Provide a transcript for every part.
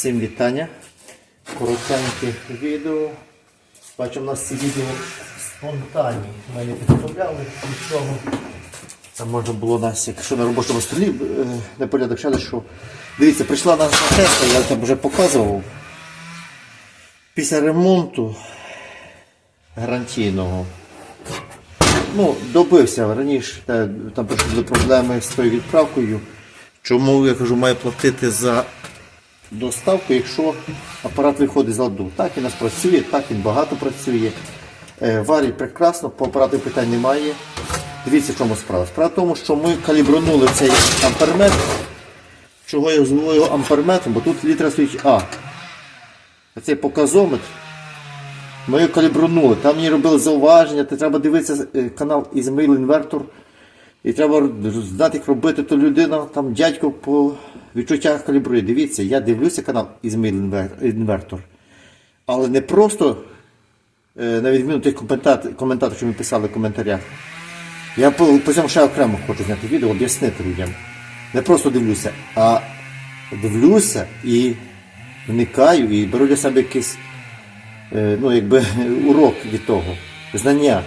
Всім вітання. Коротеньке відео. Бачимо, у нас ці відео спонтанні. Ми не підготовляли нічого. Це можна було нас, якщо на робочому столі е, не порядок що. Дивіться, прийшла наша Тесла, я там вже показував. Після ремонту гарантійного. Ну, добився раніше, там прийшли проблеми з тою відправкою. Чому я кажу, маю платити за доставку, якщо апарат виходить з ладу. Так він нас працює, так він багато працює. Е, Варить прекрасно, по апарату питань немає. Дивіться, в чому справа. Справа в тому, що ми калібранули цей амперметр. Чого я його амперметром, бо тут літера стоїть А. А цей показометр. Ми калібрунули. Там мені робили зауваження, треба дивитися е, канал Ізмейл Інвертор. І треба знати, як робити, то людина, там дядько по відчуттях калібрує. Дивіться, я дивлюся канал Ізмейл Інвертор. Але не просто, е, на відміну тих коментаторів, що ми писали в коментарях. Я по, по цьому ще окремо хочу зняти відео, об'яснити людям. Не просто дивлюся, а дивлюся і вникаю, і беру для себе якийсь е, ну, якби, урок від того, знання.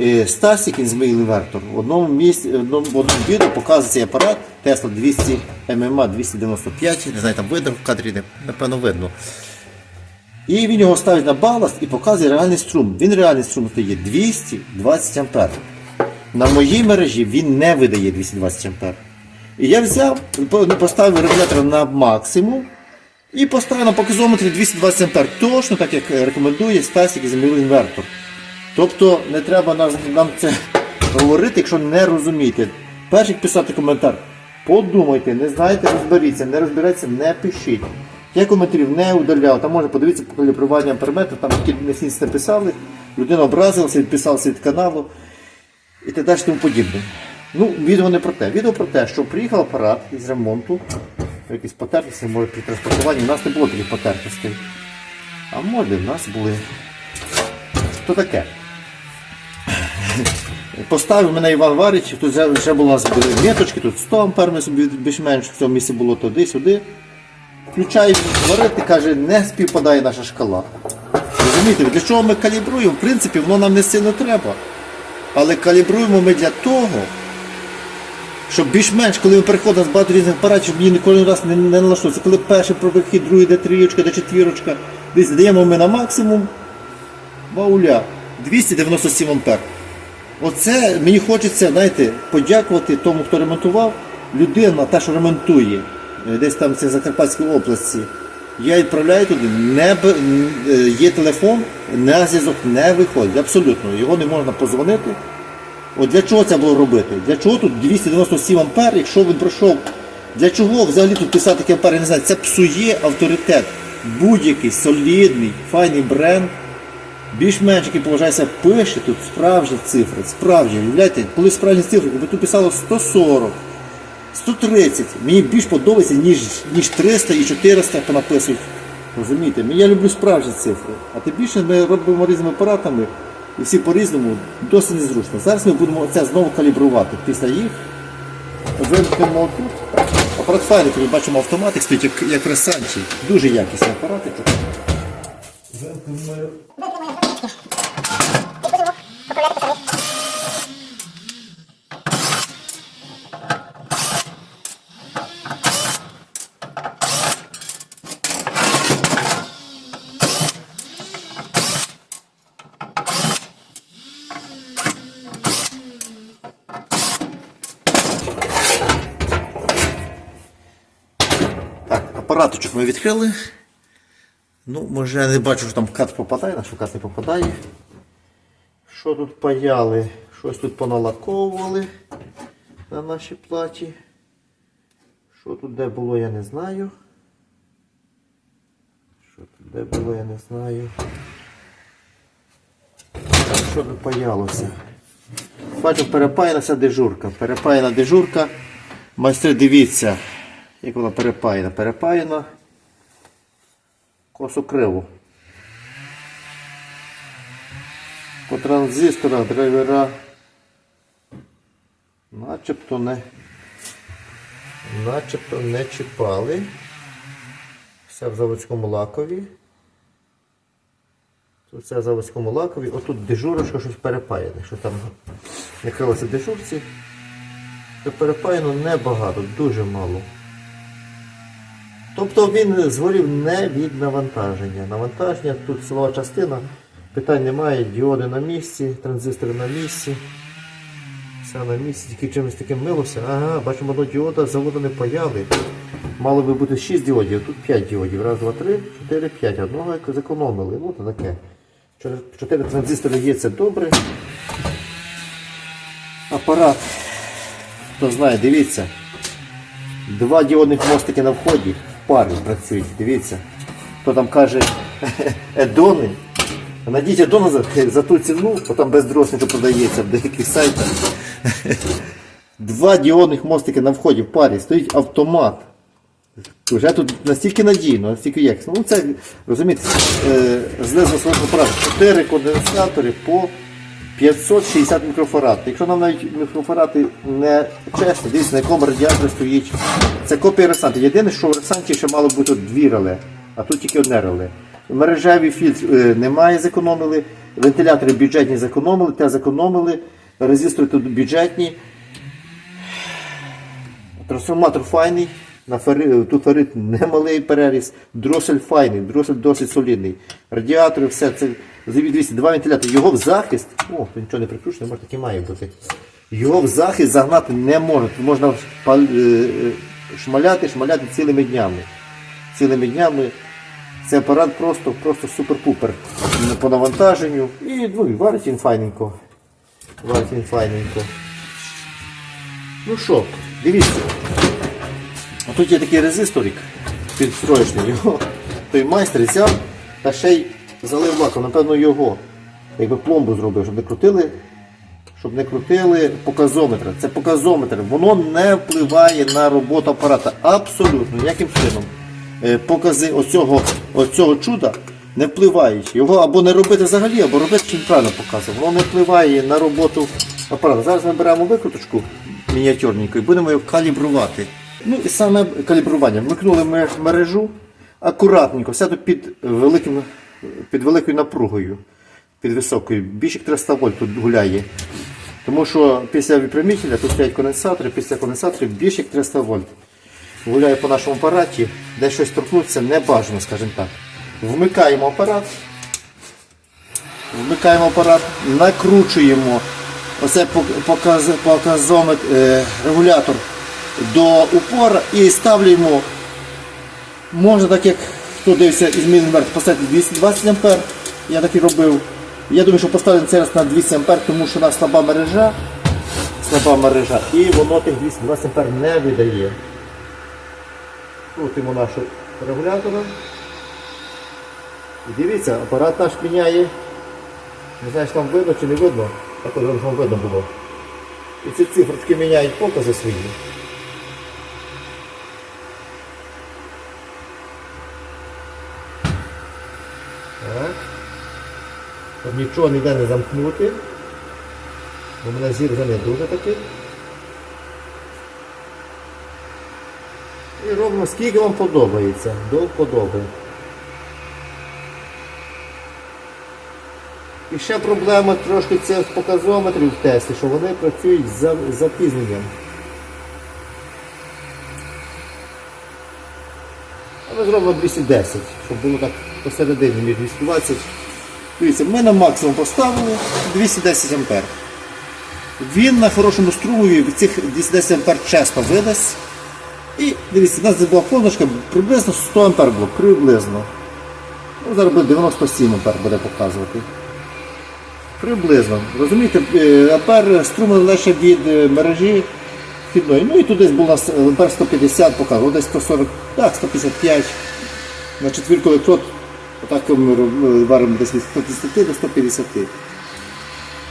Е, Стасік Інвертор в одному місці, в одному, відео показує цей апарат Tesla 200 MMA 295, не знаю, там видно в кадрі, напевно видно. І він його ставить на баласт і показує реальний струм. Він реальний струм дає 220 ампер. На моїй мережі він не видає 220 ампер. І я взяв, поставив регулятор на максимум і поставив на показометрі 220 ампер. Точно так, як рекомендує Стасік із інвертор. Тобто не треба нам, це говорити, якщо не розумієте. Перший писати коментар. Подумайте, не знаєте, розберіться, не розбереться, не пишіть. Я коментарів не удаляв, там можна подивитися по калібруванню амперметру, там тільки несність написали, людина образилася, відписалася від каналу і так далі тому подібне. Ну, відео не про те. Відео про те, що приїхав апарат із ремонту, якісь потертості, може при транспортуванні. У нас не було таких потертостей. А може в нас були. То таке. Поставив мене Іван Варич, тут вже, була меточки, тут 100 ампер, більш-менш в цьому місці було туди-сюди. Включаю варити, каже, не співпадає наша шкала. Розумієте, для чого ми калібруємо? В принципі, воно нам не сильно треба. Але калібруємо ми для того, щоб більш-менш, коли ми переходимо з багато різних апаратів, щоб мені кожен раз не, не налаштовуватися. Коли перший пробихід, другий де трієчка, де четвірочка, десь даємо ми на максимум. Вауля, 297 ампер. Оце мені хочеться, знаєте, подякувати тому, хто ремонтував. Людина, та, що ремонтує, е, десь там це Закарпатській області. Я відправляю туди, не, е, є телефон, на зв'язок не виходить. Абсолютно. Його не можна позвонити. От для чого це було робити? Для чого тут 297 ампер, якщо він пройшов? Для чого взагалі тут писати такі ампери? Не знаю. Це псує авторитет. Будь-який солідний, файний бренд більш-менш, який поважається, пише тут справжні цифри, справжні. Уявляєте, коли справжні цифри, якби тут писало 140, 130, мені більш подобається, ніж, ніж 300 і 400 понаписують. Розумієте, я люблю справжні цифри. А тим більше ми робимо різними апаратами, і всі по-різному досить незручно. Зараз ми будемо це знову калібрувати. Після їх вимкнемо тут. Апарат файний, ми бачимо автоматик стоїть як, як ресанчий. Дуже якісний апаратик. Вимкнемо Так, апараточок ми відкрили. Ну, може я не бачу, що там кат попадає, на що кат не попадає. Що тут паяли? Щось тут поналаковували на нашій платі. Що тут де було, я не знаю. Що тут де було, я не знаю. Що тут паялося? Бачу, перепаяна вся дежурка. Перепаяна дежурка. Майстри, дивіться, як вона перепаяна. Перепаяна. Косо криво. По транзисторах драйвера начебто не начебто не чіпали. Все в заводському лакові. Тут все в заводському лакові. Отут дежурочка щось перепаяне, що там накрилося дежурці. То перепаяно небагато, дуже мало. Тобто він згорів не від навантаження. Навантаження тут силова частина, питань немає, діоди на місці, транзистори на місці. Все на місці, тільки чимось таким милося. Ага, бачимо, одного діода заводу не паяли. Мало би бути 6 діодів, тут 5 діодів. Раз, два, три, 4, 5. Одного зекономили. Ну, то таке. 4 транзистори є, це добре. Апарат. Хто знає, дивіться. Два діодних мостики на вході парі працюють, дивіться. Хто там каже едони. Найдіть едони за, за ту ціну, бо там бездросника продається в деяких сайтах. Два діодних мостики на вході в парі, стоїть автомат. Вже тут настільки надійно, настільки якісно. Ну це, розумієте, знизу свого апарату 4 конденсатори по 560 мікрофарад. Якщо нам навіть мікрофарати не чесно, дивіться, на якому радіаторі стоїть. Це копія ресанта. Єдине, що в ресанті ще мало бути дві реле, а тут тільки одне реле. Мережеві фільтр е, немає, зекономили. Вентилятори бюджетні зекономили, те зекономили. Резистори тут бюджетні. Трансформатор файний, на фери, тут ферит немалий переріз, дросель файний, дросель досить солідний. Радіатори, все це дивіться, два вентилятори. Його в захист, о, тут нічого не прикручено, може таки має бути. Його в захист загнати не можна. Тут можна е, е, шмаляти, шмаляти цілими днями. Цілими днями. Це апарат просто, просто супер-пупер по навантаженню. І ну, варить він файненько. Варить він файненько. Ну що, дивіться. Тут є такий резисторик підстроєчний. Його той майстер взяв та ще й залив лаком, напевно, його. Якби пломбу зробив, щоб не крутили, щоб не крутили показометр. Це показометр. Воно не впливає на роботу апарата. Абсолютно, ніяким чином. Е, Покази оцього, оцього чуда не впливають. Його або не робити взагалі, або робити чим правильно показує. Воно не впливає на роботу апарату. Зараз ми беремо викруточку мініатюрненьку і будемо його калібрувати. Ну і саме калібрування. Вмикнули ми мережу акуратненько, все тут під, великим, під великою напругою, під високою. Більше 300 вольт тут гуляє. Тому що після випрямителя тут стоять конденсатори, після конденсаторів більше 300 вольт. Гуляє по нашому апараті, де щось торкнутися не бажано, скажімо так. Вмикаємо апарат. Вмикаємо апарат, накручуємо оце показ, показометр, е, регулятор до упора і ставлюємо, можна так як хто дивиться із інвертор, поставити 220 А. Я так і робив. Я думаю, що поставлю цей раз на 200 А, тому що у нас слаба мережа, слаба мережа, і воно тих 220 А не видає. Крутимо нашого регулятора. І дивіться, апарат наш міняє. Не знаю, чи там видно чи не видно. Так от видно було. І ці цифрочки міняють покази свої. Так. Щоб нічого ніде не замкнути. Бо мене зір вже не дуже такий. І робимо скільки вам подобається. До вподоби. І ще проблема трошки цих показометрів в тесті, що вони працюють з за- з запізненням. А ми зробимо 210, щоб було так посередині між 220. Дивіться, ми на максимум поставили 210 А. Він на хорошому струмові цих 210 А чесно видасть. І дивіться, у нас була позначка приблизно 100 А було, приблизно. Ну, зараз буде 97 А буде показувати. Приблизно. Розумієте, е, ампер струмили лише від е, мережі вхідної. Ну і тут десь був ампер 150 показував, десь 140, так, 155. На четвірку електрод отак ми варимо десь від 110 до 150.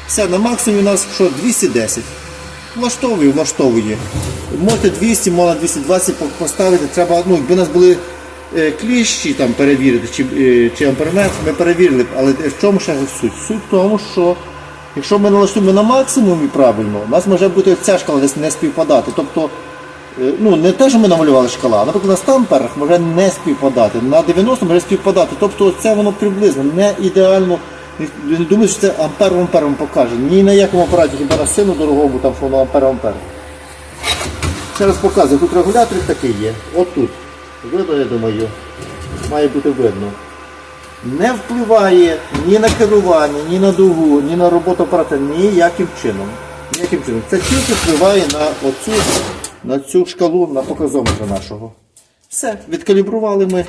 Все, на максимумі у нас що 210. Влаштовує, влаштовує. Можете 200, можна 220 поставити. Треба, ну, якби у нас були е, кліщі там перевірити, чи, е, чи амперметр, ми перевірили б, але в чому ще суть? Суть в тому, що якщо ми налаштуємо на максимумі правильно, у нас може бути ця шкала десь не співпадати. Тобто Ну, не те, що ми намалювали шкала, а наприклад, на 100 амперах може не співпадати, на 90 може співпадати. Тобто це воно приблизно не ідеально. Не думаю, що це ампер ампером покаже. Ні на якому апараті, хіба на сильно дорогому, там що воно ампер ампер. Ще раз показую, тут регулятор такий є. От тут. Видно, я думаю, має бути видно. Не впливає ні на керування, ні на дугу, ні на роботу апарата ніяким чином. Ніяким чином. Це тільки впливає на оцю, на цю шкалу, на показометр нашого. Все, відкалібрували ми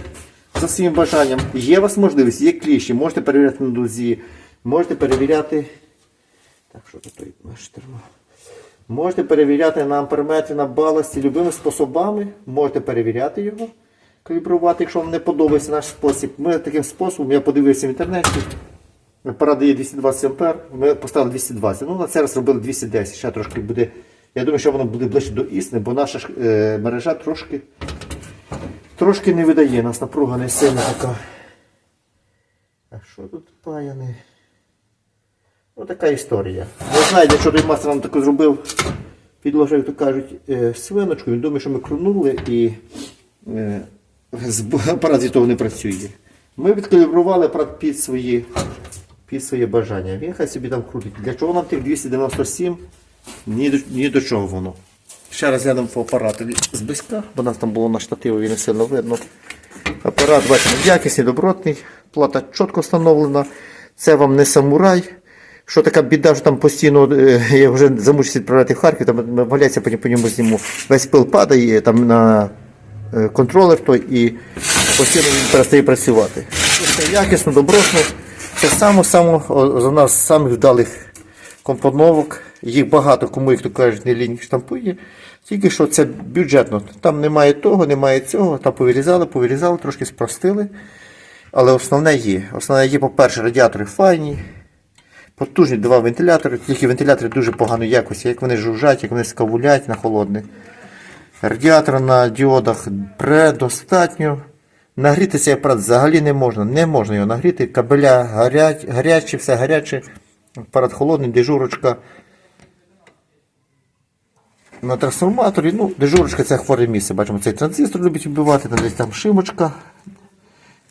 за своїм бажанням. Є у вас можливість, є кліщі, можете перевіряти на дузі, можете перевіряти. Так, що тут наш термо? Можете перевіряти на амперметрі, на баласті любими способами. Можете перевіряти його, калібрувати, якщо вам не подобається наш спосіб. Ми таким способом, я подивився в інтернеті. Апарат дає 220 ампер, ми поставили 220. Ну, на це раз робили 210, ще трошки буде. Я думаю, що воно буде ближче до істини, бо наша ж, е, мережа трошки, трошки не видає. Нас напруга не сильна така. А що тут паяний? Ось така історія. Ви знаєте, якщо той мастер нам таку зробив, підложив, то кажуть, е, свиночку, він думає, що ми крунули і е, апарат від того не працює. Ми відкалібрували апарат під свої, під своє бажання. Він хай собі там крутить. Для чого нам тих 297? Ні до, ні до чого воно. Ще раз глянемо по апаратові зблизька, бо нас там було на штативі, не сильно видно. Апарат, бачимо, якісний, добротний, плата чітко встановлена. Це вам не самурай. Що така біда, що там постійно, е, я вже замучився відправляти в Харків, там валяється, потім по ньому зніму. Весь пил падає там на е, контролер той і постійно він перестає працювати. Все якісно, добротно. Це само само о, з нас самих вдалих компоновок. Їх багато, кому їх то кажуть, не лінь штампує. Тільки що це бюджетно. Там немає того, немає цього. Там повирізали, повирізали, трошки спростили. Але основне є. Основне є, по-перше, радіатори файні. Потужні два вентилятори, тільки вентилятори дуже поганої якості, як вони жужжать, як вони скавулять на холодне. Радіатор на діодах предостатньо. Нагріти цей апарат взагалі не можна. Не можна його нагріти. Кабеля гарячі, все гаряче. Апарат холодний, дежурочка. На трансформаторі, ну, дежурочка це хворе місце. Бачимо, цей транзистор любить вбивати, там десь там шимочка.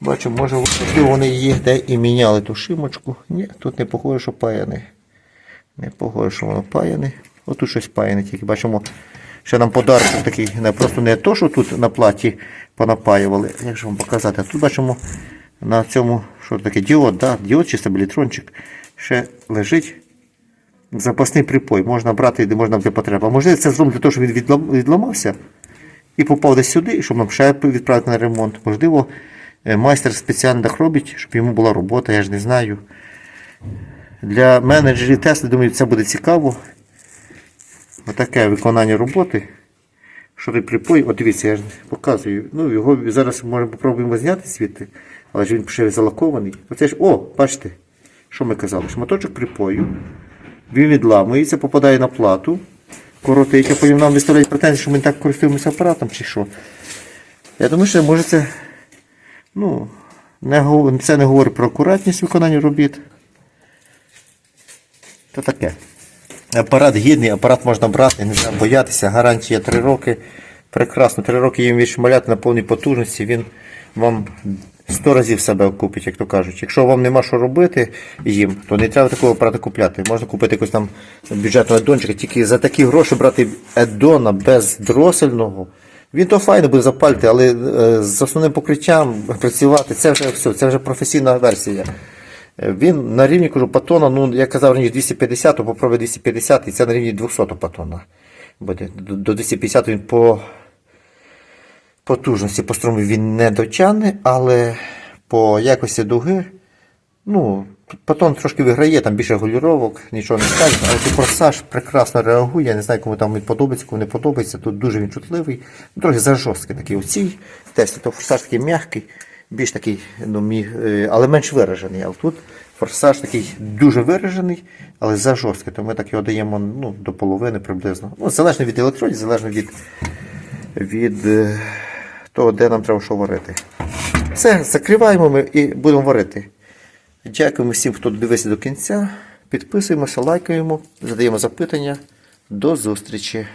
Бачимо, може вони її де і міняли ту шимочку. Ні, тут не похоже, що паяне. Не похоже, що воно паяне. Отут щось паяне, тільки бачимо, ще нам подарок такий, не просто не то, що тут на платі понапаювали. Як же вам показати? Тут бачимо на цьому, що таке діод, да? діод чи стабілітрончик, ще лежить запасний припой. Можна брати, де можна буде потреба. Можливо, це зроблено для того, щоб він відламався і попав десь сюди, щоб нам ще відправити на ремонт. Можливо, е, майстер спеціально так робить, щоб йому була робота, я ж не знаю. Для менеджерів Тесли, думаю, це буде цікаво. Отаке виконання роботи. Той припой, от дивіться, я ж показую. Ну, його зараз може попробуємо зняти звідти, але ж він ще залакований. Оце ж, о, бачите, що ми казали? Шматочок припою. Відламується, попадає на плату, коротить, а потім нам виставляють претензії, що ми так користуємося апаратом чи що. Я думаю, що може це. Ну, не, це не говорить про акуратність виконання робіт. Та таке. Апарат гідний, апарат можна брати, не треба боятися. Гарантія 3 роки. Прекрасно, 3 роки їм відшмаляти на повній потужності, він вам 100 разів себе окупить, як то кажуть. Якщо вам нема що робити їм, то не треба такого апарата купляти. Можна купити якусь там бюджетного едончика, тільки за такі гроші брати едона без дросельного. Він то файно буде запалити, але е, з основним покриттям працювати це вже все, це вже професійна версія. Е, Він на рівні кажу, патона, ну я казав раніше 250, то попробуй 250, і це на рівні 200 патона. Буде. До 250 він по потужності по струму він не дотягне, але по якості дуги, ну, патон трошки виграє, там більше голіровок, нічого не скажеш, але форсаж прекрасно реагує. Я не знаю, кому там він подобається, кому не подобається. Тут дуже він чутливий. Ну, Трохи зажорсткий такий у цій тесті, то форсаж такий м'який, більш такий, ну, міг, е, але менш виражений. А тут форсаж такий дуже виражений, але зажорсткий. То ми так його даємо ну, до половини приблизно. Ну, залежно від електроді, залежно від від того, де нам треба що варити. Все, закриваємо ми і будемо варити. Дякуємо всім, хто дивився до кінця. Підписуємося, лайкаємо, задаємо запитання. До зустрічі!